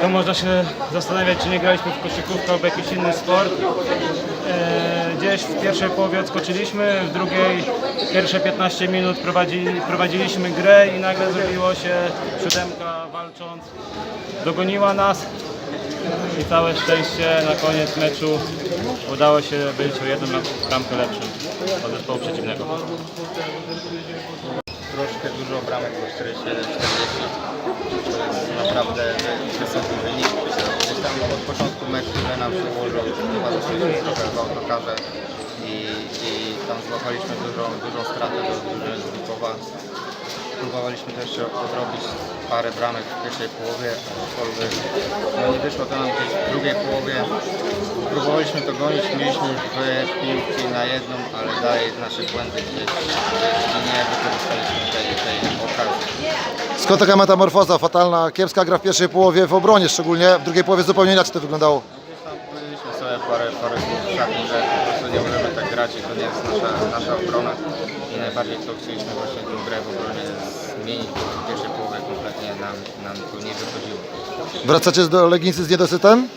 to można się zastanawiać, czy nie graliśmy w koszykówkę albo jakiś inny sport. E, Gdzieś w pierwszej połowie odskoczyliśmy, w drugiej pierwsze 15 minut prowadzi, prowadziliśmy grę i nagle zrobiło się siódemka walcząc. Dogoniła nas i całe szczęście na koniec meczu udało się być o jedną bramkę lepszym od zespołu przeciwnego. Troszkę dużo bramek, bo 41 40 to jest naprawdę wy- wysoki wynik. Gdzieś tam od początku meczu że nam się ułożył, chyba zaczęliśmy trochę w autokarze i, i tam złapaliśmy dużą, dużą stratę do drużyny z. Próbowaliśmy też odrobić parę bramek w pierwszej połowie, aczkolwiek no nie wyszło to nam gdzieś w drugiej połowie. Próbowaliśmy to gonić, mieliśmy dwie piłki na jedną, ale dalej nasze błędy gdzieś Skąd taka metamorfoza fatalna, kiepska gra w pierwszej połowie w obronie szczególnie, w drugiej połowie zupełnie inaczej to wyglądało. Gdzieś tam powiedzieliśmy sobie parę, parę słów w szatni, że po prostu nie możemy tak grać i to nie jest nasza, nasza obrona. I najbardziej to chcieliśmy właśnie tę grę w obronie zmienić, bo w pierwszej połowie kompletnie nam, nam to nie wychodziło. Wracacie do Legnicy z niedosytem?